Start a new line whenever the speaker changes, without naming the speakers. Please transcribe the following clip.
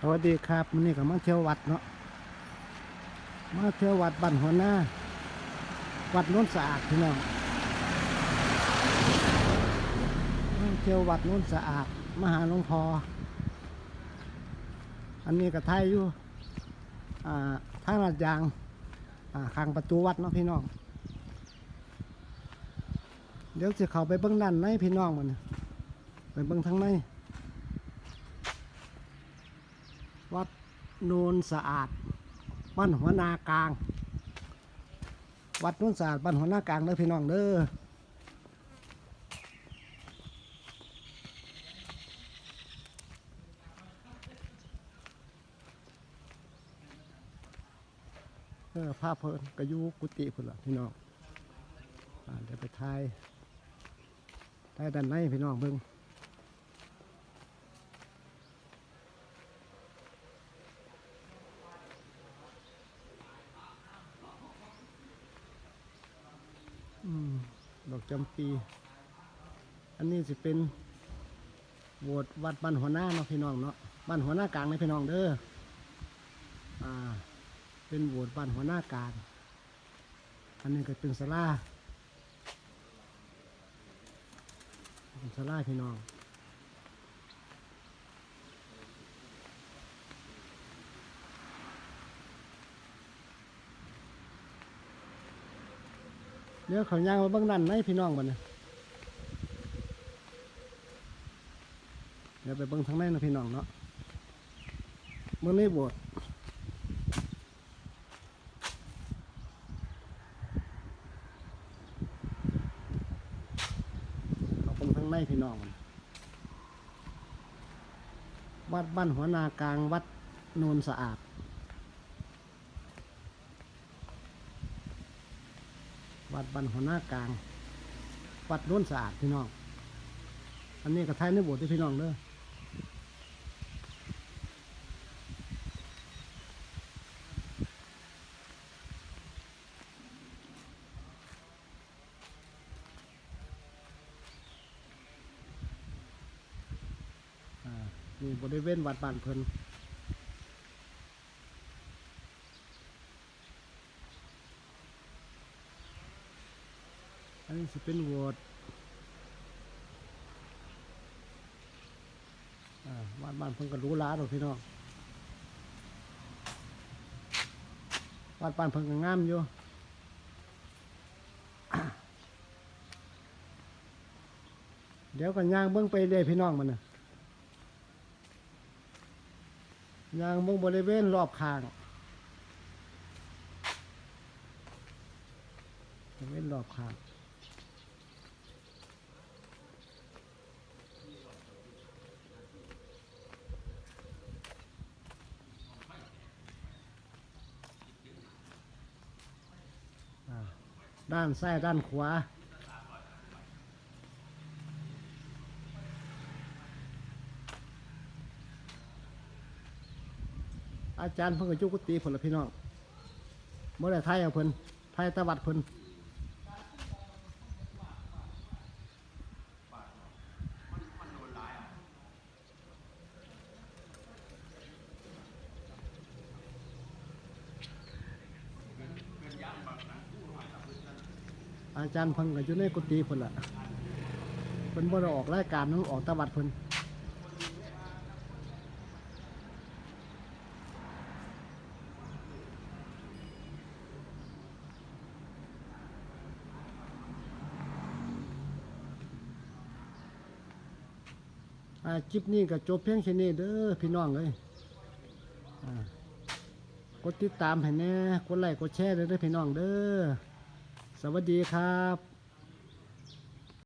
สวัสดีครับวันนี้ก็มาเที่ยววัดเนาะมาเที่ยววัดบ้านหัวหน้า วัดโน้นสะอาดพี่น้องมาเที่ยววัดโน้นสะอาดมหาหลวงพ่ออันนี้ก็ไทยอยู่อ่าทางลาดยางอ่าข้างประตูวัดเนาะพี่น้องเดี๋ยวจะเข้าไปเบื้องด้านในพี่น้องมันไปเบื้องทางใน วัดโนนสะอาดบ้านหัวนากลาง วัดโนนสะอาดบ้านหัวนากลางเด้อพี่น้องเด้อเออภาพเพิ่นกระยุกุฏิพุ่นละพี่น้องอ่าเดี๋ยวไปถ่ายถ่ายด้านในพี่น้องเบิ่ง ดอกจำปี อันนี้จะเป็นโบสถ์วัดบ้านหัวหน้าเนาะพี่น้องเนาะบ้านหัวหน้ากลางนะพี่น้องเด้ออ่า เป็นโบสถ์บ้านหัวหน้ากลางอันนี้ก็เป็นศาลาเป็นศาลาพี่น้อง เดี๋ยวเขาย่างมาเบื้องนั่นไหมพี่น้องบ่เนี่ยเดี๋ยวไปเบื้องทางในนะพี่น้องเนาะเมื่อนี้บสถ์เขาเบื้องทางในพี่น้องมันวัดบ้านหัวนากลางวัดโนนสะอาด วัดบ้านหัวหน้ากลาง วัดโน้นสะอาดพี่น้อง อันนี้ก็ไทยในโบสถ์ที่พี่น้องเด้ออ่านี่บริเวณวัดบ้านเพิ่น อันนี้จะเป็นโหวตอ่าบ้านบ้านเพิ่งก็รู้ล้าดอกพี่น้องบ้านบ้านเพิ่งก็งามอยู่เดี๋ยวก็ย่างเบิ้งไปเรื่อยพี่น้องมันนะย่างเบิ้งบริเวณรอบข้างบริเวณรอบข้าง ด้านซ้ายด้านขวา อาจารย์เพิ่งกจุกุฏิผลละพี่น้องเมื่อไรไทยเอาเพิ่นไทยตะวัดเพิ่น อาจารย์เพิ่งก็อยู่ในกุฏิเพิ่นละเพิ่นบ่ได้ออกรายการนั้นออกตะวัดเพิ่นอ่าคลิปนี้ก็จบเพียงแค่นี้เด้อพี่น้องเลยกดติดตามให้แน่กดไลค์กดแชร์เด้อพี่น้องเด้อ สวัสดีครับ